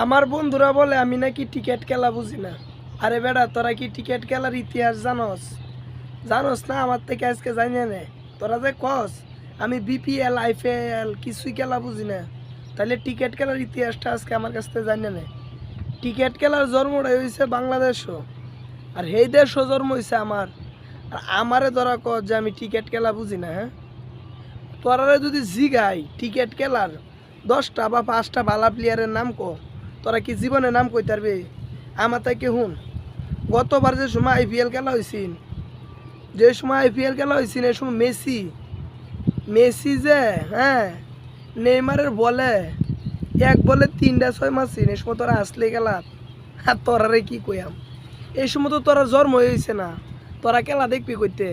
আমার বন্ধুরা বলে, আমি নাকি টিকিট খেলা বুঝি না। আরে বেড়া, তোরা কি টিকিট খেলার ইতিহাস জানোস? জানোস না? আমার থেকে আজকে জানি নে। তোরা যে কস, আমি বিপিএল, আইপিএল কিছুই খেলা বুঝি না। তাহলে টিকিট খেলার ইতিহাসটা আজকে আমার কাছ থেকে জানি নে। টিকিট খেলার জন্মটাই হয়েছে বাংলাদেশও, আর সেই দেশও জন্ম হয়েছে আমার। আর আমারে ধরা কর যে আমি টিকিট খেলা বুঝি না হ্যাঁ? তোরারে যদি জিগাই, টিকিট খেলার দশটা বা পাঁচটা ভালা প্লেয়ারের নাম কো। তোরা কি জীবনে নাম কই পারবে আমার তাকে হুন? গতবার যে সময় আইপিএল খেলা হয়েছিল যে সময় আইপিএল খেলা হয়েছিল এই সময় মেসি মেসি যে হ্যাঁ নেইমারের বলে, এক বলে তিনটা ছয় মারছিন এই সময় তোরা আসলে গেলা আর তোরারে কি কইয়াম? এই সময় তো তোরা জন্ম হয়েছে না, তোরা খেলা দেখবি কইতে?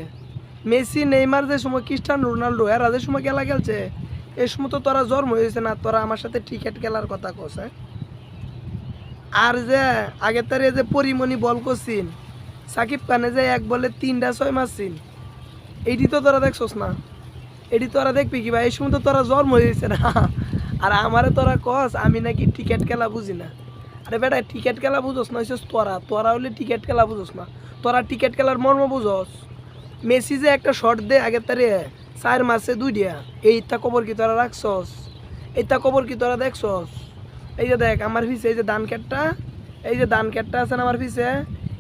মেসি, নেইমার যে সময় খ্রিস্টান রোনাল্ডো, এরা যে সময় খেলা খেলছে, এই সময় তো তোরা জন্ম হয়েছে না, তোরা আমার সাথে ক্রিকেট খেলার কথা কস হ্যাঁ? আর যে আগে তার যে পরিমণি বল করছিন, সাকিব খানে যে এক বলে তিনটা ছয় মারছিন এইটি তো তোরা দেখছস না। এটি তোরা দেখবি কি ভাই? এই সময় তো তোরা জন্ম হয়েছে না। আর আমারে তোরা কস, আমি নাকি টিকিট খেলা বুঝি না। আরে বেটা, টিকিট খেলা বুঝোস না হইছিস তোরা। তোরা হলে টিকিট খেলা বুঝোস না। তোরা টিকিট খেলার মর্ম বুঝোস। মেসি যে একটা শট দে আগের তারে, চার মাসে দুই দিয়া এইটা কবর কি তোরা রাখছস? এইটা কবর কি তোরা দেখছস? এই যে দেখ, আমার পিছে এই যে ধান খেটটা এই যে ধান খেটটা আছে আমার পিছে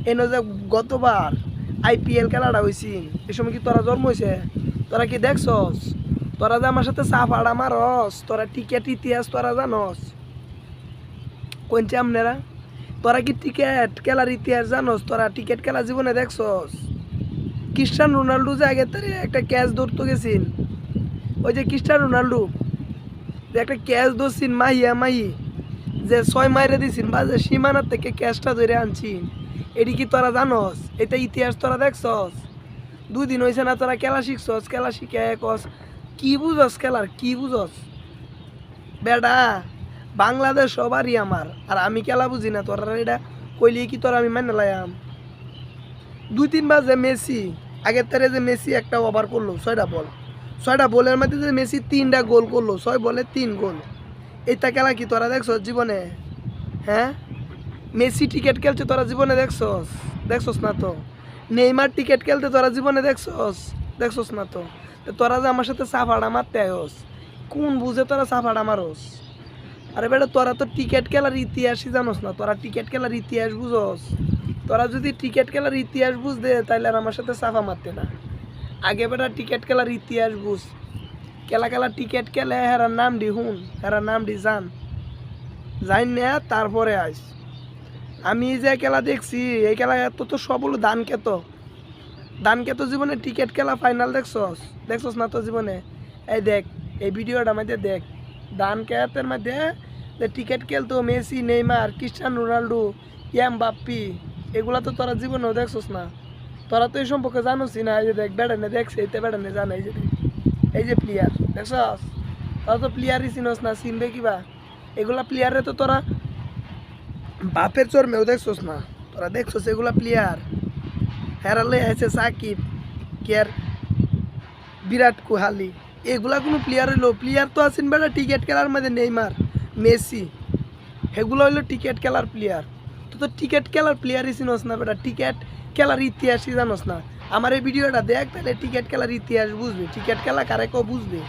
এনে যে গতবার আইপিএল খেলাটা হয়েছি এই সময় কি তোরা জন্ম হয়েছে তোরা কি দেখছস? তোরা যে আমার সাথে চাপ আড়া মারস, তোরা টিকেট ইতিহাস তোরা জানস। কোনছে আপনারা তোরা কি টিকেট খেলার ইতিহাস জানস? তোরা টিকেট খেলা জীবনে দেখছস? ক্রিস্টান রোনাল্ডো যে আগে তারে একটা ক্যাচ ধরতে গেছিন ওই যে ক্রিস্টান রোনাল্ডো, যে একটা ক্যাচ ধরছিন মাহিয়া মাহি যে ছয় মাইরে দিছিন বা যে সীমানার থেকে ক্যাচটা ধরে আনছিন এটি কি তোরা জানস? এটা ইতিহাস তোরা দেখছস? দুই দিন হয়েছে না তোরা খেলা শিখছস? খেলা শিখে কস, কি বুঝস খেলার? কি বুঝস? বেডা, বাংলাদেশ সবারই আমার। আর আমি খেলা বুঝি না, তোরা এটা কইলি কি তোরা আমি মানে লাইম দুই তিনবার যে মেসি, আগের তারে যে মেসি একটা ওভার করল, ছয়টা বল। ছয়টা বলের মধ্যে যে মেসি তিনটা গোল করল, ছয় বলে তিন গোল। এইটা খেলা কি তোরা দেখছস জীবনে? হ্যাঁ? মেসি টিকিট খেলছে তোরা জীবনে দেখছস? দেখছস না তো? নেইমার টিকিট খেলতে তোরা জীবনে দেখছস? দেখছস না তো? তোরা যে আমার সাথে সাফাড়া মারতে আয়স কোন বুঝে তোরা সাফাড়া মারস? আরে বেটা, তোরা তো টিকিট খেলার ইতিহাসই জানোস না। তোরা টিকিট খেলার ইতিহাস বুঝোস। তোরা যদি টিকিট খেলার ইতিহাস বুঝতে তাহলে আর আমার সাথে সাফা মারতে না। আগে বেটা টিকিট খেলার ইতিহাস বুঝ। খেলা কেলা টিকিট খেলে হেরার নাম ডি হুন, হেরার নাম ডি জান। যাই না তারপরে আস আমি যে খেলা দেখছি, এই খেলা এত তো সব হলো ধান খেত ধান খেত জীবনে টিকিট খেলা ফাইনাল দেখছস? দেখছস না তো জীবনে? এই দেখ, এই ভিডিওটা মধ্যে দেখ। ধান খেতের মধ্যে যে টিকিট খেলতো মেসি, নেইমার ক্রিস্টান রোনাল্ডো ইয়াম বাপ্পি এগুলা তো তোরা জীবনেও দেখছস না। তোরা তো এই সম্পর্কে জানোসই না, এই যে দেখ বেড়ানে দেখছে এইতে বেড়ানে জানা, এই যে দেখ। এই যে প্লেয়ার দেখছস? তোরা তো প্লেয়ারই চিনস না, চিনবে কিবা? এগুলা প্লেয়ারে তো তোরা বাপের চর্মেও দেখছস না? তোরা দেখছস এগুলা প্লেয়ার হেরালে আছে সাকিব কেয়ার বিরাট কোহলি। এগুলা কোনো প্লেয়ার হইল প্লেয়ার তো আছেন বেটা টিকিট খেলার মধ্যে নেইমার মেসি এগুলো হইল টিকিট খেলার প্লেয়ার তো তো টিকিট খেলার প্লেয়ারই চিনস না বেটা। টিকিট খেলার ইতিহাসই জানোস না। আমার এই ভিডিওটা দেখ তাহলে টিকিট খেলার ইতিহাস বুঝবে। টিকিট খেলা কারে কেউ বুঝবে?